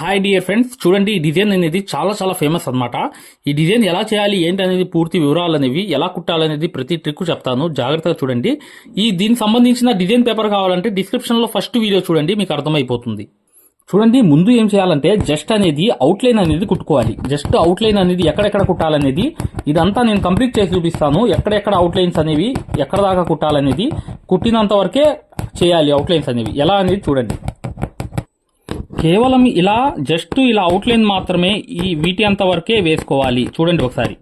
Hi dear friends చూడండి ఈ design అనేది చాలా చాలా ఫేమస్ అన్నమాట. ఈ డిజైన్ ఎలా చేయాలి ఏంటి అనేది పూర్తి వివరాలు అనేవి ఎలా కుట్టాలనేది ప్రతి ట్రిక్ చెప్తాను. జాగ్రత్తగా చూడండి. ఈ దీనికి సంబంధించిన డిజైన్ పేపర్ కావాలంటే డిస్క్రిప్షన్లో ఫస్ట్ వీడియో చూడండి మీకు అర్థమైపోతుంది. చూడండి ముందు ఏం చేయాలంటే జస్ట్ అనేది అవుట్లైన్ అనేది కుట్టుకోవాలి. జస్ట్ అవుట్లైన్ అనేది ఎక్కడెక్కడ కుట్టాలనేది ఇదంతా నేను కంప్లీట్ చేసి చూపిస్తాను. ఎక్కడెక్కడ అవుట్లైన్స్ అనేవి ఎక్కడ దాకా కుట్టాలనేది కుట్టినంత వరకే చేయాలి అవుట్లైన్స్ అనేవి. ఎలా అనేది చూడండి. కేవలం ఇలా జస్ట్ ఇలా అవుట్లైన్ మాత్రమే ఈ వీటి అంత వరకే వేసుకోవాలి. చూడండి ఒకసారి.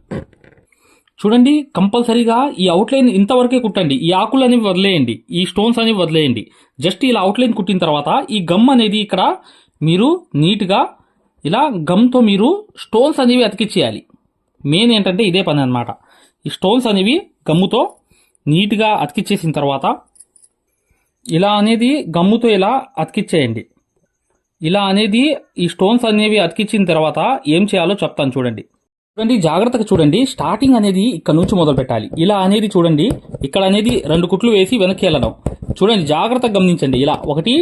చూడండి కంపల్సరీగా ఈ అవుట్లైన్ ఇంతవరకే కుట్టండి. ఈ ఆకులు అనేవి వదిలేయండి. ఈ స్టోన్స్ అనేవి వదిలేయండి. జస్ట్ ఇలా అవుట్లైన్ కుట్టిన తర్వాత ఈ గమ్ అనేది ఇక్కడ మీరు నీట్గా ఇలా గమ్తో మీరు స్టోన్స్ అనేవి అతికిచ్చేయాలి. మెయిన్ ఏంటంటే ఇదే పని అనమాట ఈ స్టోన్స్ అనేవి గమ్ముతో నీట్గా అతికిచ్చేసిన తర్వాత ఇలా అనేది గమ్ముతో ఇలా అతికిచ్చేయండి. ఇలా అనేది ఈ స్టోన్స్ అనేవి అతికించిన తర్వాత ఏం చేయాలో చెప్తాను చూడండి. చూడండి జాగ్రత్తగా చూడండి. స్టార్టింగ్ అనేది ఇక్కడ నుంచి మొదలు పెట్టాలి. ఇలా అనేది చూడండి. ఇక్కడ అనేది రెండు కుట్లు వేసి వెనక్కి వెళ్ళడం. చూడండి జాగ్రత్తగా గమనించండి. ఇలా ఒకటి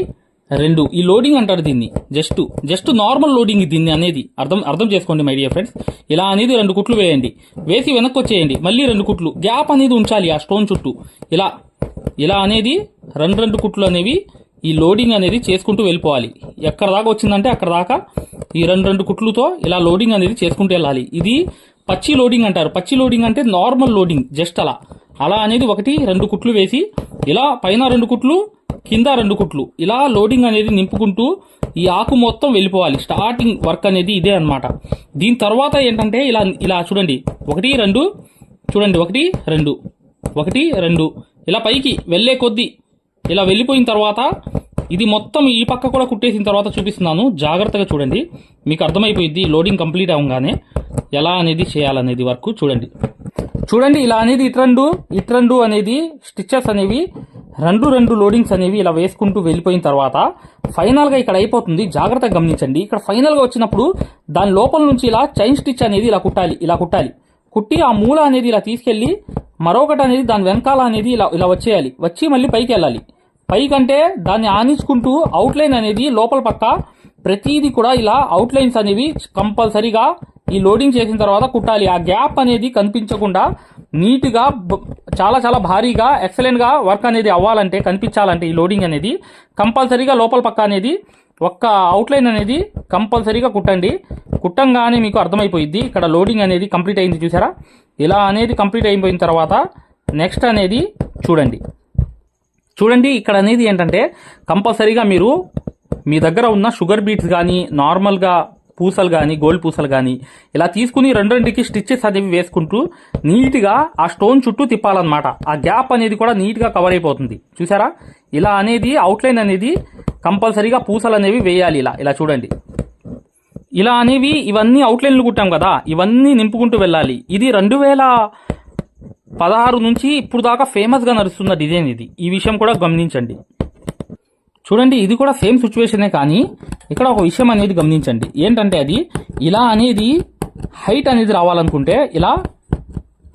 రెండు. ఈ లోడింగ్ అంటారు దీన్ని. జస్ట్ జస్ట్ నార్మల్ లోడింగ్ దీన్ని అనేది. అర్థం అర్థం చేసుకోండి మై డియర్ ఫ్రెండ్స్ ఇలా అనేది రెండు కుట్లు వేయండి. వేసి వెనక్కి వచ్చేయండి. మళ్ళీ రెండు కుట్లు. గ్యాప్ అనేది ఉంచాలి ఆ స్టోన్ చుట్టూ. ఇలా ఇలా అనేది రెండు రెండు కుట్లు అనేవి ఈ లోడింగ్ అనేది చేసుకుంటూ వెళ్ళిపోవాలి. ఎక్కడ దాకా వచ్చిందంటే అక్కడ దాకా ఈ రెండు రెండు కుట్లుతో ఇలా లోడింగ్ అనేది చేసుకుంటూ వెళ్ళాలి. ఇది పచ్చి లోడింగ్ అంటారు. పచ్చి లోడింగ్ అంటే నార్మల్ లోడింగ్ జస్ట్ అలా. అలా అనేది ఒకటి రెండు కుట్లు వేసి ఇలా పైన రెండు కుట్లు కింద రెండు కుట్లు. ఇలా లోడింగ్ అనేది నింపుకుంటూ ఈ ఆకు మొత్తం వెళ్ళిపోవాలి. స్టార్టింగ్ వర్క్ అనేది ఇదే అన్నమాట. దీని తర్వాత ఏంటంటే ఇలా ఇలా చూడండి. ఒకటి రెండు చూడండి. ఒకటి రెండు ఒకటి రెండు. ఇలా పైకి వెళ్ళే కొద్దీ ఇలా వెళ్ళిపోయిన తర్వాత ఇది మొత్తం ఈ పక్క కూడా కుట్టేసిన తర్వాత చూపిస్తున్నాను. జాగ్రత్తగా చూడండి. మీకు అర్థమైపోయింది లోడింగ్ కంప్లీట్ అవ్వగానే ఎలా అనేది చేయాలనేది వర్క్ చూడండి. చూడండి ఇలా అనేది ఇట్రండు ఇట్రండు అనేది స్టిచ్చెస్ అనేవి రెండు రెండు లోడింగ్స్ అనేవి ఇలా వేసుకుంటూ వెళ్ళిపోయిన తర్వాత ఫైనల్గా ఇక్కడ అయిపోతుంది. జాగ్రత్తగా గమనించండి. ఇక్కడ ఫైనల్గా వచ్చినప్పుడు దాని లోపల నుంచి ఇలా చైన్ స్టిచ్ అనేది ఇలా కుట్టాలి ఇలా కుట్టాలి. కుట్టి ఆ మూల అనేది ఇలా తీసుకెళ్ళి మరొకటి అనేది దాని వెనకాల అనేది ఇలా ఇలా వచ్చేయాలి. వచ్చి మళ్ళీ పైకి వెళ్ళాలి. పైకంటే దాన్ని ఆనించుకుంటూ అవుట్లైన్ అనేది లోపల పక్క ప్రతిదీ కూడా ఇలా అవుట్లైన్స్ అనేవి కంపల్సరీగా ఈ లోడింగ్ చేసిన తర్వాత కుట్టాలి. ఆ గ్యాప్ అనేది కనిపించకుండా నీట్గా చాలా చాలా భారీగా ఎక్సలెంట్గా వర్క్ అనేది అవ్వాలంటే కనిపించాలంటే ఈ లోడింగ్ అనేది కంపల్సరీగా లోపల పక్క అనేది ఒక్క అవుట్లైన్ అనేది కంపల్సరీగా కుట్టండి. కుట్టంగానే మీకు అర్థమైపోయింది ఇక్కడ లోడింగ్ అనేది కంప్లీట్ అయింది చూసారా? ఇలా అనేది కంప్లీట్ అయిపోయిన తర్వాత నెక్స్ట్ అనేది చూడండి. చూడండి ఇక్కడ అనేది ఏంటంటే కంపల్సరీగా మీరు మీ దగ్గర ఉన్న షుగర్ బీట్స్ కానీ నార్మల్గా పూసలు కానీ గోల్డ్ పూసలు కానీ ఇలా తీసుకుని రెండు రెండుకి స్టిచ్చెస్ అనేవి వేసుకుంటూ నీట్గా ఆ స్టోన్ చుట్టూ తిప్పాలన్నమాట. ఆ గ్యాప్ అనేది కూడా నీట్గా కవర్ అయిపోతుంది. చూసారా? ఇలా అనేది అవుట్లైన్ అనేది కంపల్సరీగా పూసలు అనేవి వేయాలి ఇలా. ఇలా చూడండి. ఇలా అనేవి ఇవన్నీ అవుట్లైన్లు కుట్టాం కదా ఇవన్నీ నింపుకుంటూ వెళ్ళాలి. ఇది రెండు వేల పదహారు నుంచి ఇప్పుడు దాకా ఫేమస్గా నడుస్తున్న డిజైన్ ఇది. ఈ విషయం కూడా గమనించండి. చూడండి ఇది కూడా సేమ్ సిచ్యువేషనే కానీ ఇక్కడ ఒక విషయం అనేది గమనించండి. ఏంటంటే అది ఇలా అనేది హైట్ అనేది రావాలనుకుంటే ఇలా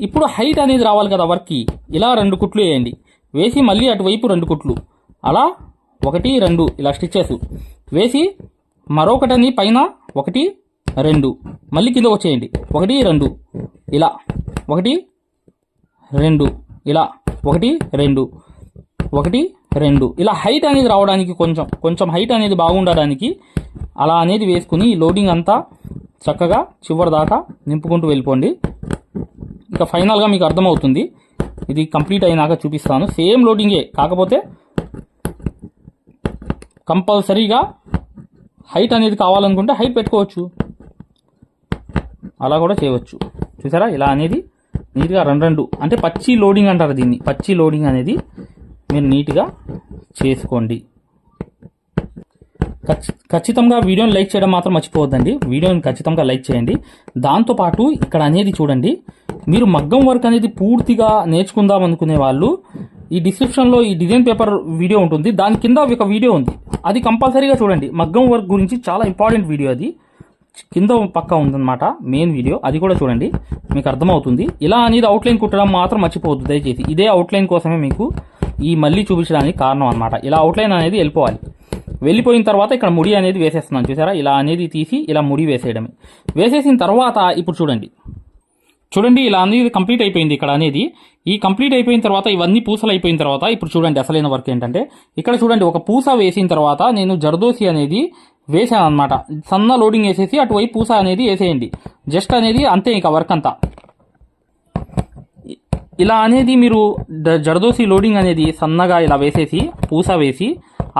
ఇప్పుడు హైట్ అనేది రావాలి కదా వర్క్కి. ఇలా రెండు కుట్లు వేయండి. వేసి మళ్ళీ అటువైపు రెండు కుట్లు. అలా ఒకటి రెండు. ఇలా స్టిచ్చెస్ వేసి మరొకటని పైన ఒకటి రెండు. మళ్ళీ కింద వచ్చేయండి. ఒకటి రెండు. ఇలా. ఒకటి రెండు. ఇలా. ఒకటి రెండు. ఒకటి రెండు. ఇలా హైట్ అనేది రావడానికి కొంచెం కొంచెం హైట్ అనేది బాగుండడానికి అలా అనేది వేసుకుని లోడింగ్ అంతా చక్కగా చివరి దాకా నింపుకుంటూ వెళ్ళిపోండి. ఇక ఫైనల్గా మీకు అర్థమవుతుంది. ఇది కంప్లీట్ అయినాక చూపిస్తాను. సేమ్ లోడింగే కాకపోతే కంపల్సరీగా హైట్ అనేది కావాలనుకుంటే హైట్ పెట్టుకోవచ్చు. అలా కూడా చేయవచ్చు. చూసారా? ఇలా అనేది నీట్గా రెండు రెండు. అంటే పచ్చి లోడింగ్ అంటారు దీన్ని. పచ్చి లోడింగ్ అనేది మీరు నీట్గా చేసుకోండి. ఖచ్చి- ఖచ్చితంగా వీడియోని లైక్ చేయడం మాత్రం మర్చిపోవద్దండి. వీడియోని ఖచ్చితంగా లైక్ చేయండి. దాంతోపాటు ఇక్కడ అనేది చూడండి. మీరు మగ్గం వర్క్ అనేది పూర్తిగా నేర్చుకుందాం అనుకునే వాళ్ళు ఈ డిస్క్రిప్షన్లో ఈ డిజైన్ పేపర్ వీడియో ఉంటుంది. దాని కింద ఒక వీడియో ఉంది. అది కంపల్సరీగా చూడండి. మగ్గం వర్క్ గురించి చాలా ఇంపార్టెంట్ వీడియో అది. కింద పక్క ఉందన్నమాట మెయిన్ వీడియో. అది కూడా చూడండి. మీకు అర్థమవుతుంది. ఇలా అనేది అవుట్లైన్ కుట్టడం మాత్రం మర్చిపోవద్దు. దయచేసి ఇదే అవుట్లైన్ కోసమే మీకు ఈ మళ్ళీ చూపించడానికి కారణం అన్నమాట. ఇలా అవుట్లైన్ అనేది వెళ్ళిపోవాలి. వెళ్ళిపోయిన తర్వాత ఇక్కడ ముడి అనేది వేసేస్తున్నాను. చూసారా? ఇలా అనేది తీసి ఇలా ముడి వేసేయడమే. వేసేసిన తర్వాత ఇప్పుడు చూడండి. చూడండి ఇలా అనేది కంప్లీట్ అయిపోయింది ఇక్కడ అనేది. ఈ కంప్లీట్ అయిపోయిన తర్వాత ఇవన్నీ పూసలు అయిపోయిన తర్వాత ఇప్పుడు చూడండి అసలైన వర్క్ ఏంటంటే ఇక్కడ చూడండి ఒక పూస వేసిన తర్వాత నేను జర్దోసి అనేది వేసాను అనమాట సన్న లోడింగ్ వేసేసి అటువైపు పూస అనేది వేసేయండి. జస్ట్ అనేది అంతే ఇక వర్క్ అంతా. ఇలా అనేది మీరు జర్దోసి లోడింగ్ అనేది సన్నగా ఇలా వేసేసి పూస వేసి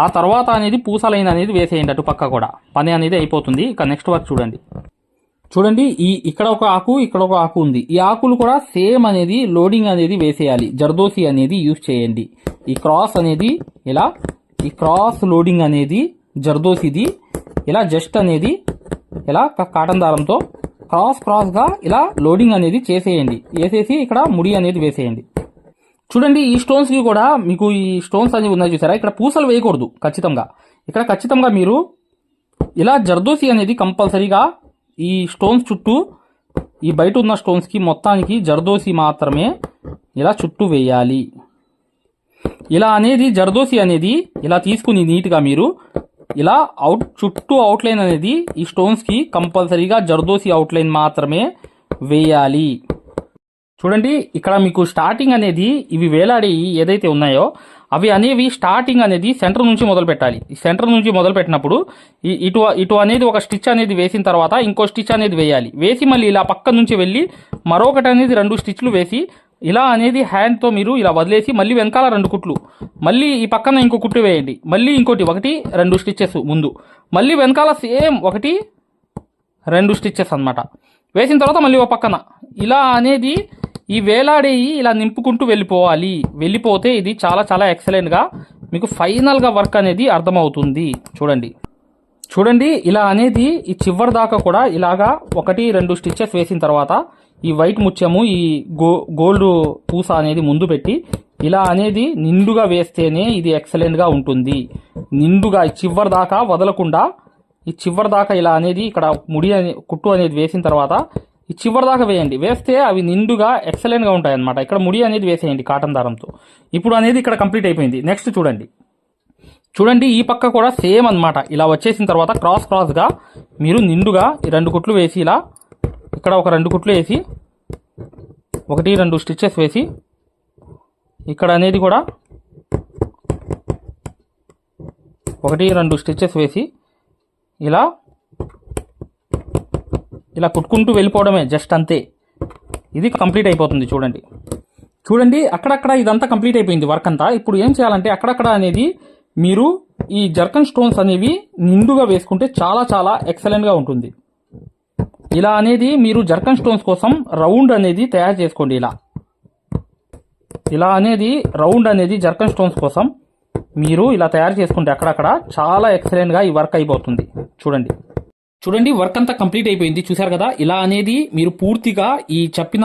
ఆ తర్వాత అనేది పూస లైన్ అనేది వేసేయండి అటు పక్క కూడా. పని అనేది అయిపోతుంది. ఇక నెక్స్ట్ వర్క్ చూడండి. చూడండి ఈ ఇక్కడ ఒక ఆకు ఇక్కడ ఒక ఆకు ఉంది. ఈ ఆకులు కూడా సేమ్ అనేది లోడింగ్ అనేది వేసేయాలి. జర్దోసి అనేది యూజ్ చేయండి. ఈ క్రాస్ అనేది ఇలా ఈ క్రాస్ లోడింగ్ అనేది జర్దోసిది. ఇలా జస్ట్ అనేది ఇలా కాటన్ దారంతో క్రాస్ క్రాస్గా ఇలా లోడింగ్ అనేది చేసేయండి. వేసేసి ఇక్కడ ముడి అనేది వేసేయండి. చూడండి ఈ స్టోన్స్కి కూడా మీకు ఈ స్టోన్స్ అనేవి ఉన్నాయి చూసారా? ఇక్కడ పూసలు వేయకూడదు ఖచ్చితంగా. ఇక్కడ ఖచ్చితంగా మీరు ఇలా జర్దోసి అనేది కంపల్సరీగా ఈ స్టోన్స్ చుట్టూ ఈ బయట ఉన్న స్టోన్స్కి మొత్తానికి జర్దోసి మాత్రమే ఇలా చుట్టూ వేయాలి. ఇలా అనేది జర్దోసి అనేది ఇలా తీసుకుని నీట్గా మీరు ఇలా అవుట్ చుట్టూ అవుట్లైన్ అనేది ఈ స్టోన్స్కి కంపల్సరీగా జర్దోసి అవుట్లైన్ మాత్రమే వేయాలి. చూడండి ఇక్కడ మీకు స్టార్టింగ్ అనేది ఇవి వేలాడి ఏదైతే ఉన్నాయో అవి అనేవి స్టార్టింగ్ అనేది సెంటర్ నుంచి మొదలు పెట్టాలి ఈ సెంటర్ నుంచి మొదలు పెట్టినప్పుడు ఇటు ఇటు అనేది ఒక స్టిచ్ అనేది వేసిన తర్వాత ఇంకో స్టిచ్ అనేది వేయాలి. వేసి మళ్ళీ ఇలా పక్క నుంచి వెళ్ళి మరొకటి అనేది రెండు స్టిచ్లు వేసి ఇలా అనేది హ్యాండ్తో మీరు ఇలా వదిలేసి మళ్ళీ వెనకాల రెండు కుట్లు. మళ్ళీ ఈ పక్కన ఇంకో కుట్టు వేయండి. మళ్ళీ ఇంకోటి ఒకటి రెండు స్టిచ్చెస్ ముందు. మళ్ళీ వెనకాల సేమ్ ఒకటి రెండు స్టిచ్చెస్ అన్నమాట. వేసిన తర్వాత మళ్ళీ ఒక పక్కన. ఇలా అనేది ఈ వేలాడేయి ఇలా నింపుకుంటూ వెళ్ళిపోవాలి. వెళ్ళిపోతే ఇది చాలా చాలా ఎక్సలెంట్గా మీకు ఫైనల్గా వర్క్ అనేది అర్థమవుతుంది. చూడండి. చూడండి ఇలా అనేది ఈ చివరి దాకా కూడా ఇలాగా ఒకటి రెండు స్టిచ్చెస్ వేసిన తర్వాత ఈ వైట్ ముత్యము ఈ గో గోల్డ్ పూస అనేది ముందు పెట్టి ఇలా అనేది నిండుగా వేస్తేనే ఇది ఎక్సలెంట్గా ఉంటుంది. నిండుగా ఈ చివరి దాకా వదలకుండా ఈ చివరి దాకా ఇలా అనేది ఇక్కడ ముడి అనే కుట్టు అనేది వేసిన తర్వాత ఈ చివరి దాకా వేయండి. వేస్తే అవి నిండుగా ఎక్సలెంట్గా ఉంటాయి అనమాట ఇక్కడ ముడి అనేది వేసేయండి కాటన్ దారంతో. ఇప్పుడు అనేది ఇక్కడ కంప్లీట్ అయిపోయింది. నెక్స్ట్ చూడండి. చూడండి ఈ పక్క కూడా సేమ్ అనమాట ఇలా వచ్చేసిన తర్వాత క్రాస్ క్రాస్గా మీరు నిండుగా ఈ రెండు కుట్లు వేసి ఇలా ఇక్కడ ఒక రెండు కుట్లు వేసి ఒకటి రెండు స్టిచ్చెస్ వేసి ఇక్కడ అనేది కూడా ఒకటి రెండు స్టిచ్చెస్ వేసి ఇలా ఇలా కుట్టుకుంటూ వెళ్ళిపోవడమే జస్ట్ అంతే. ఇది కంప్లీట్ అయిపోతుంది చూడండి. చూడండి అక్కడక్కడ ఇదంతా కంప్లీట్ అయిపోయింది వర్క్ అంతా. ఇప్పుడు ఏం చేయాలంటే అక్కడక్కడ అనేది మీరు ఈ జర్కన్ స్టోన్స్ అనేవి నిండుగా వేసుకుంటే చాలా చాలా ఎక్సలెంట్గా ఉంటుంది. ఇలా అనేది మీరు జర్కన్ స్టోన్స్ కోసం రౌండ్ అనేది తయారు చేసుకోండి ఇలా. ఇలా అనేది రౌండ్ అనేది జర్కన్ స్టోన్స్ కోసం మీరు ఇలా తయారు చేసుకుంటే అక్కడక్కడ చాలా ఎక్సలెంట్గా ఈ వర్క్ అయిపోతుంది. చూడండి. చూడండి వర్క్ అంతా కంప్లీట్ అయిపోయింది. చూశారు కదా? ఇలా అనేది మీరు పూర్తిగా ఈ చెప్పిన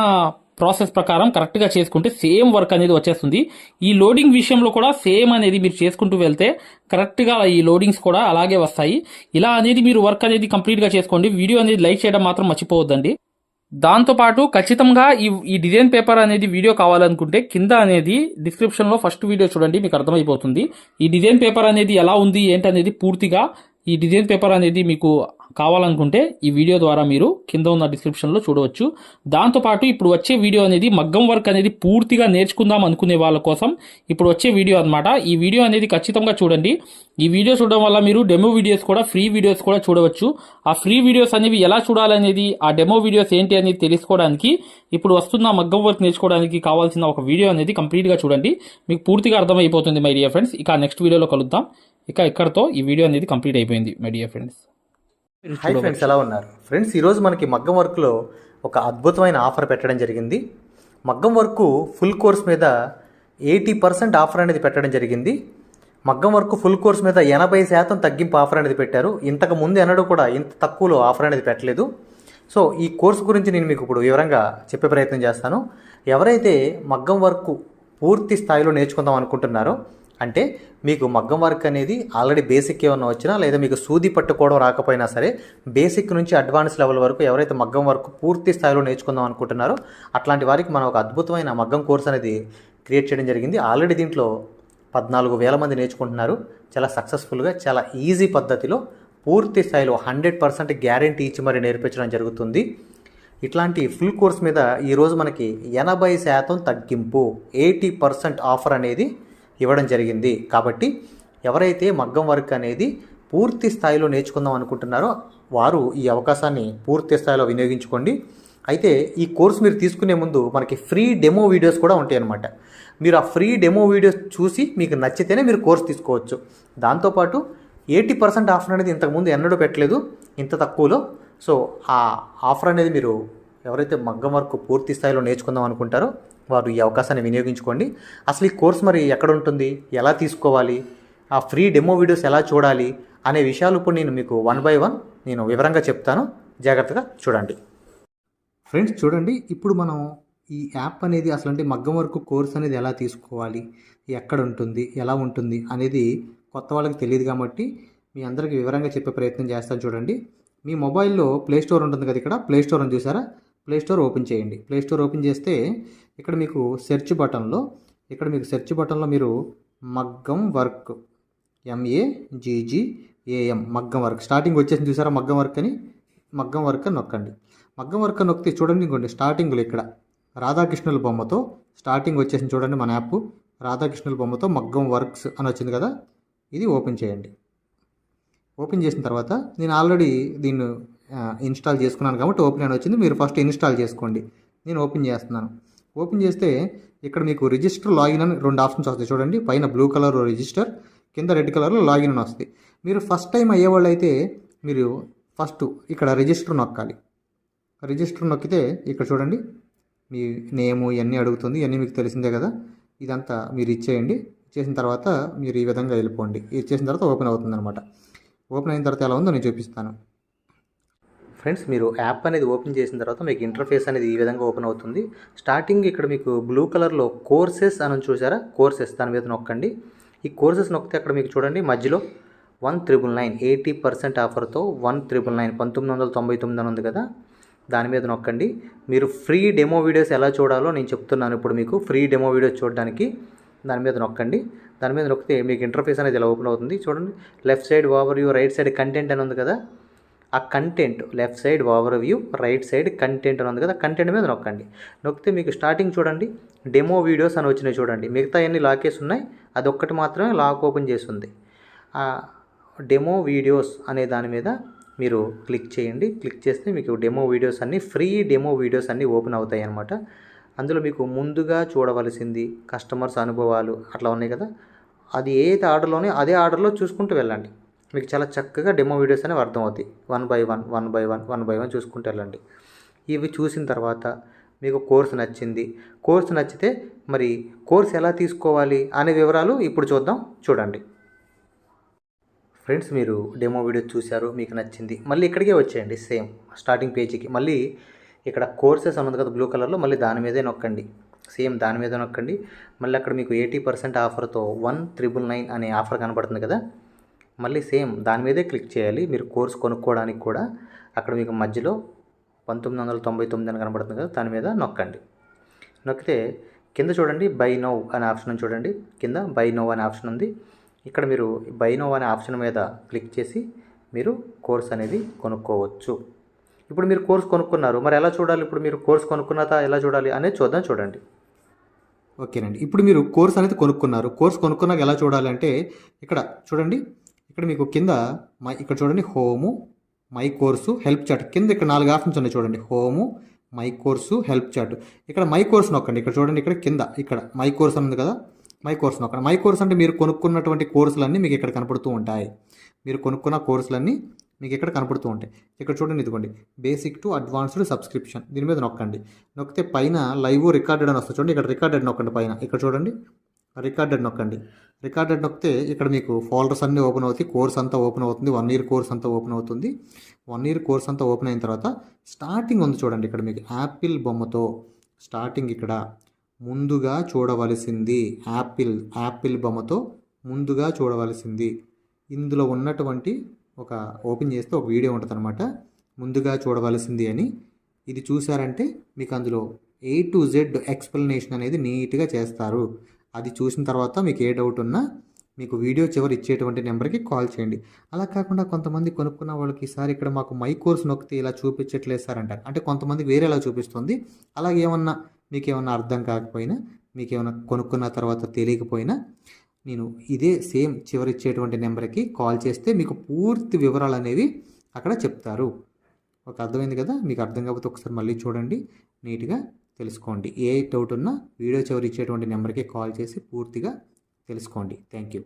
ప్రాసెస్ ప్రకారం కరెక్ట్గా చేసుకుంటే సేమ్ వర్క్ అనేది వచ్చేస్తుంది. ఈ లోడింగ్ విషయంలో కూడా సేమ్ అనేది మీరు చేసుకుంటూ వెళ్తే కరెక్ట్గా ఈ లోడింగ్స్ కూడా అలాగే వస్తాయి. ఇలా అనేది మీరు వర్క్ అనేది కంప్లీట్గా చేసుకోండి. వీడియో అనేది లైక్ చేయడం మాత్రం మర్చిపోవద్దండి. దాంతోపాటు ఖచ్చితంగా ఈ ఈ డిజైన్ పేపర్ అనేది వీడియో కావాలనుకుంటే కింద అనేది డిస్క్రిప్షన్లో ఫస్ట్ వీడియో చూడండి మీకు అర్థమైపోతుంది. ఈ డిజైన్ పేపర్ అనేది ఎలా ఉంది ఏంటి అనేది పూర్తిగా ఈ డిజైన్ పేపర్ అనేది మీకు కావాలనుకుంటే ఈ వీడియో ద్వారా మీరు కింద ఉన్న డిస్క్రిప్షన్లో చూడవచ్చు. దాంతోపాటు ఇప్పుడు వచ్చే వీడియో అనేది మగ్గం వర్క్ అనేది పూర్తిగా నేర్చుకుందాం అనుకునే వాళ్ళ కోసం ఇప్పుడు వచ్చే వీడియో అన్నమాట. ఈ వీడియో అనేది ఖచ్చితంగా చూడండి. ఈ వీడియో చూడడం వల్ల మీరు డెమో వీడియోస్ కూడా ఫ్రీ వీడియోస్ కూడా చూడవచ్చు. ఆ ఫ్రీ వీడియోస్ అనేవి ఎలా చూడాలనేది ఆ డెమో వీడియోస్ ఏంటి అనేది తెలుసుకోవడానికి ఇప్పుడు వస్తున్న మగ్గం వర్క్ నేర్చుకోవడానికి కావాల్సిన ఒక వీడియో అనేది కంప్లీట్గా చూడండి. మీకు పూర్తిగా అర్థమైపోతుంది మై డియర్ ఫ్రెండ్స్ ఇక నెక్స్ట్ వీడియోలో కలుద్దాం. ఇక ఇక్కడతో ఈ వీడియో అనేది కంప్లీట్ అయిపోయింది my dear friends hi friends ఎలా ఉన్నారు? ఫ్రెండ్స్ ఈరోజు మనకి మగ్గం వర్క్లో ఒక అద్భుతమైన ఆఫర్ పెట్టడం జరిగింది. మగ్గం వర్క్ ఫుల్ కోర్స్ మీద ఎయిటీ పర్సెంట్ ఆఫర్ అనేది పెట్టడం జరిగింది. మగ్గం వర్క్ ఫుల్ కోర్స్ మీద ఎనభై శాతం తగ్గింపు ఆఫర్ అనేది పెట్టారు. ఇంతకు ముందు ఎన్నడూ కూడా ఇంత తక్కువలో ఆఫర్ అనేది పెట్టలేదు. సో ఈ కోర్స్ గురించి నేను మీకు ఇప్పుడు వివరంగా చెప్పే ప్రయత్నం చేస్తాను. ఎవరైతే మగ్గం వర్క్ పూర్తి స్థాయిలో నేర్చుకుందాం అనుకుంటున్నారో అంటే మీకు మగ్గం వర్క్ అనేది ఆల్రెడీ బేసిక్ ఏమైనా వచ్చినా లేదా మీకు సూది పట్టుకోవడం రాకపోయినా సరే బేసిక్ నుంచి అడ్వాన్స్ లెవెల్ వరకు ఎవరైతే మగ్గం వర్క్ పూర్తి స్థాయిలో నేర్చుకుందాం అనుకుంటున్నారో అట్లాంటి వారికి మనం ఒక అద్భుతమైన మగ్గం కోర్స్ అనేది క్రియేట్ చేయడం జరిగింది. ఆల్రెడీ దీంట్లో పద్నాలుగు వేల మంది నేర్చుకుంటున్నారు. చాలా సక్సెస్ఫుల్గా చాలా ఈజీ పద్ధతిలో పూర్తి స్థాయిలో హండ్రెడ్ పర్సెంట్ గ్యారంటీ ఇచ్చి మరి నేర్పించడం జరుగుతుంది. ఇట్లాంటి ఫుల్ కోర్స్ మీద ఈరోజు మనకి ఎనభై శాతం తగ్గింపు ఎయిటీ పర్సెంట్ ఆఫర్ అనేది ఇవ్వడం జరిగింది. కాబట్టి ఎవరైతే మగ్గం వర్క్ అనేది పూర్తి స్థాయిలో నేర్చుకుందాం అనుకుంటున్నారో వారు ఈ అవకాశాన్ని పూర్తి స్థాయిలో వినియోగించుకోండి. అయితే ఈ కోర్స్ మీరు తీసుకునే ముందు మనకి ఫ్రీ డెమో వీడియోస్ కూడా ఉంటాయి అన్నమాట మీరు ఆ ఫ్రీ డెమో వీడియోస్ చూసి మీకు నచ్చితేనే మీరు కోర్స్ తీసుకోవచ్చు. దాంతోపాటు ఎయిటీ పర్సెంట్ ఆఫర్ అనేది ఇంతకుముందు ఎన్నడూ పెట్టలేదు. ఇంత తక్కువలో. సో ఆ ఆఫర్ అనేది మీరు ఎవరైతే మగ్గం వర్క్ పూర్తి స్థాయిలో నేర్చుకుందాం అనుకుంటారో వారు ఈ అవకాశాన్ని వినియోగించుకోండి. అసలు ఈ కోర్స్ మరి ఎక్కడ ఉంటుంది? ఎలా తీసుకోవాలి? ఆ ఫ్రీ డెమో వీడియోస్ ఎలా చూడాలి? అనే విషయాలు ఇప్పుడు నేను మీకు వన్ బై వన్ నేను వివరంగా చెప్తాను. జాగ్రత్తగా చూడండి. ఫ్రెండ్స్ చూడండి. ఇప్పుడు మనం ఈ యాప్ అనేది అసలు అంటే మగ్గం వరకు కోర్స్ అనేది ఎలా తీసుకోవాలి? ఎక్కడ ఉంటుంది? ఎలా ఉంటుంది? అనేది కొత్త వాళ్ళకి తెలియదు కాబట్టి మీ అందరికీ వివరంగా చెప్పే ప్రయత్నం చేస్తాను చూడండి. మీ మొబైల్లో ప్లే స్టోర్ ఉంటుంది కదా ఇక్కడ? ప్లే స్టోర్ అని చూసారా? ప్లే స్టోర్ ఓపెన్ చేయండి. ప్లే స్టోర్ ఓపెన్ చేస్తే ఇక్కడ మీకు సెర్చ్ బటన్లో ఇక్కడ మీకు సెర్చ్ బటన్లో మీరు మగ్గం వర్క్ ఎంఏజీజీఏఎం మగ్గం వర్క్. స్టార్టింగ్ వచ్చేసింది చూసారా? మగ్గం వర్క్ అని మగ్గం వర్క్ అని నొక్కండి. మగ్గం వర్క్ అని నొక్కితే చూడండి ఇంకోండి స్టార్టింగ్లో ఇక్కడ రాధాకృష్ణుల బొమ్మతో స్టార్టింగ్ వచ్చేసింది చూడండి మన యాప్. రాధాకృష్ణుల బొమ్మతో మగ్గం వర్క్స్ అని వచ్చింది కదా ఇది ఓపెన్ చేయండి. ఓపెన్ చేసిన తర్వాత నేను ఆల్రెడీ దీన్ని ఇన్స్టాల్ చేసుకున్నాను కాబట్టి ఓపెన్ అని వచ్చింది. మీరు ఫస్ట్ ఇన్స్టాల్ చేసుకోండి. నేను ఓపెన్ చేస్తున్నాను. ఓపెన్ చేస్తే ఇక్కడ మీకు రిజిస్టర్ లాగిన్ అని రెండు ఆప్షన్స్ వస్తాయి. చూడండి పైన బ్లూ కలర్ రిజిస్టర్ కింద రెడ్ కలర్లో లాగిన్ అని వస్తుంది మీరు ఫస్ట్ టైం అయ్యేవాళ్ళు అయితే మీరు ఫస్ట్ ఇక్కడ రిజిస్టర్ నొక్కాలి. రిజిస్టర్ నొక్కితే ఇక్కడ చూడండి మీ నేము ఇవన్నీ అడుగుతుంది ఇవన్నీ మీకు తెలిసిందే కదా. ఇదంతా మీరు ఇచ్చేయండి. ఇచ్చేసిన తర్వాత మీరు ఈ విధంగా వెళ్ళిపోండి. ఇచ్చేసిన తర్వాత ఓపెన్ అవుతుంది అనమాట ఓపెన్ అయిన తర్వాత ఎలా ఉందో నేను చూపిస్తాను. ఫ్రెండ్స్ మీరు యాప్ అనేది ఓపెన్ చేసిన తర్వాత మీకు ఇంటర్ఫేస్ అనేది ఈ విధంగా ఓపెన్ అవుతుంది. స్టార్టింగ్ ఇక్కడ మీకు బ్లూ కలర్లో కోర్సెస్ అని చూసారా? కోర్సెస్ దాని మీద నొక్కండి. ఈ కోర్సెస్ నొక్కితే అక్కడ మీకు చూడండి మధ్యలో one triple nine eighty percent ఆఫర్తో one triple nine పంతొమ్మిది వందల తొంభై తొమ్మిది అని ఉంది కదా? దాని మీద నొక్కండి. మీరు ఫ్రీ డెమో వీడియోస్ ఎలా చూడాలో నేను చెప్తున్నాను ఇప్పుడు మీకు ఫ్రీ డెమో వీడియోస్ చూడడానికి. దాని మీద నొక్కండి. దాని మీద నొక్కితే మీకు ఇంటర్ఫేస్ అనేది ఇలా ఓపెన్ అవుతుంది. చూడండి left side overview right side content అని ఉంది కదా? ఆ content left side overview right side content అని ఉంది కదా కంటెంట్ మీద నొక్కండి. నొక్కితే మీకు స్టార్టింగ్ చూడండి డెమో వీడియోస్ అని వచ్చినాయి చూడండి. మిగతా ఎన్ని లాకేస్ ఉన్నాయి అది ఒక్కటి మాత్రమే లాక్ ఓపెన్ చేసి ఉంది ఆ డెమో వీడియోస్ అనే దాని మీద మీరు క్లిక్ చేయండి. క్లిక్ చేస్తే మీకు డెమో వీడియోస్ అన్నీ ఫ్రీ డెమో వీడియోస్ అన్నీ ఓపెన్ అవుతాయి అన్నమాట. అందులో మీకు ముందుగా చూడవలసింది కస్టమర్స్ అనుభవాలు అట్లా ఉన్నాయి కదా. అది ఏది ఆర్డర్లోనే అదే ఆర్డర్లో చూసుకుంటూ వెళ్ళండి. మీకు చాలా చక్కగా డెమో వీడియోస్ అనేవి అర్థమవుతాయి. One by one one by one one by one చూసుకుంటూ వెళ్ళండి. ఇవి చూసిన తర్వాత మీకు కోర్స్ నచ్చింది. కోర్స్ నచ్చితే మరి కోర్స్ ఎలా తీసుకోవాలి అనే వివరాలు ఇప్పుడు చూద్దాం చూడండి. ఫ్రెండ్స్ మీరు డెమో వీడియో చూశారు మీకు నచ్చింది. మళ్ళీ ఇక్కడికే వచ్చేయండి సేమ్ స్టార్టింగ్ పేజీకి మళ్ళీ ఇక్కడ కోర్సెస్ ఉన్నది కదా బ్లూ కలర్లో మళ్ళీ దాని మీదే నొక్కండి. సేమ్ దాని మీద నొక్కండి. మళ్ళీ అక్కడ మీకు ఎయిటీ పర్సెంట్ ఆఫర్తో వన్ త్రిబుల్ నైన్ అనే ఆఫర్ కనబడుతుంది కదా. మళ్ళీ సేమ్ దాని మీదే క్లిక్ చేయాలి. మీరు కోర్స్ కొనుక్కోవడానికి కూడా అక్కడ మీకు మధ్యలో పంతొమ్మిది వందల తొంభై తొమ్మిది అని కనబడుతుంది కదా దాని మీద నొక్కండి. నొక్కితే కింద చూడండి బై నో అనే ఆప్షన్ చూడండి. కింద బై నో అనే ఆప్షన్ ఉంది. ఇక్కడ మీరు బై నో అనే ఆప్షన్ మీద క్లిక్ చేసి మీరు కోర్స్ అనేది కొనుక్కోవచ్చు. ఇప్పుడు మీరు కోర్స్ కొనుక్కున్నారు. మరి ఎలా చూడాలి? ఇప్పుడు మీరు కోర్స్ కొనుక్కున్నాక ఎలా చూడాలి? అనేది చూద్దాం చూడండి. ఓకేనండి. ఇప్పుడు మీరు కోర్స్ అనేది కొనుక్కున్నారు. కోర్స్ కొనుక్కున్నాక ఎలా చూడాలి అంటే ఇక్కడ చూడండి. ఇక్కడ మీకు కింద మై ఇక్కడ చూడండి home my course help chat కింద ఇక్కడ నాలుగు ఆప్షన్స్ ఉన్నాయి చూడండి home my course help chat ఇక్కడ మై కోర్స్ నొక్కండి. ఇక్కడ చూడండి ఇక్కడ కింద ఇక్కడ మై కోర్స్ ఉంది కదా మై కోర్స్ నొక్కండి. మై కోర్స్ అంటే మీరు కొనుక్కున్నటువంటి కోర్సులన్నీ మీకు ఇక్కడ కనపడుతూ ఉంటాయి. మీరు కొనుక్కున్న కోర్సులన్నీ మీకు ఇక్కడ కనపడుతూ ఉంటాయి. ఇక్కడ చూడండి ఇదిగోండి బేసిక్ టు అడ్వాన్స్డ్ సబ్స్క్రిప్షన్. దీని మీద నొక్కండి. నొక్కితే పైన లైవ్ రికార్డెడ్ అని వస్తుంది చూడండి ఇక్కడ రికార్డెడ్ నొక్కండి పైన. ఇక్కడ చూడండి రికార్డెడ్ నొక్కండి. రికార్డెడ్ నొక్కితే ఇక్కడ మీకు ఫోల్డర్స్ అన్నీ ఓపెన్ అవుతాయి కోర్స్ అంతా ఓపెన్ అవుతుంది వన్ ఇయర్ కోర్స్ అంతా ఓపెన్ అవుతుంది. వన్ ఇయర్ కోర్స్ అంతా ఓపెన్ అయిన తర్వాత స్టార్టింగ్ ఉంది చూడండి ఇక్కడ మీకు యాపిల్ బొమ్మతో స్టార్టింగ్ ఇక్కడ. ముందుగా చూడవలసింది యాపిల్ యాపిల్ బొమ్మతో ముందుగా చూడవలసింది. ఇందులో ఉన్నటువంటి ఒక ఓపెన్ చేస్తే ఒక వీడియో ఉంటుంది అనమాట ముందుగా చూడవలసింది అని. ఇది చూసారంటే మీకు అందులో ఏ టు జెడ్ ఎక్స్ప్లెనేషన్ అనేది నీట్గా చేస్తారు. అది చూసిన తర్వాత మీకు ఏ డౌట్ ఉన్నా మీకు వీడియో చివరి ఇచ్చేటువంటి నెంబర్కి కాల్ చేయండి. అలా కాకుండా కొంతమంది కొనుక్కున్న వాళ్ళకి ఈసారి ఇక్కడ మాకు మై కోర్స్ నొక్కితే ఇలా చూపించట్లేదు సార్ అంటారు. అంటే కొంతమంది వేరేలా చూపిస్తుంది. అలాగే ఏమన్నా మీకు ఏమన్నా అర్థం కాకపోయినా మీకు ఏమైనా కొనుక్కున్న తర్వాత తెలియకపోయినా నేను ఇదే సేమ్ చివరి ఇచ్చేటువంటి నెంబర్కి కాల్ చేస్తే మీకు పూర్తి వివరాలు అనేవి అక్కడ చెప్తారు. ఒక అర్థమైంది కదా? మీకు అర్థం కాకపోతే ఒకసారి మళ్ళీ చూడండి. నీట్గా తెలుసుకోండి. ఏ డౌట్ ఉన్నా వీడియో చివరి ఇచ్చేటువంటి నెంబర్కి కాల్ చేసి పూర్తిగా తెలుసుకోండి. Thank you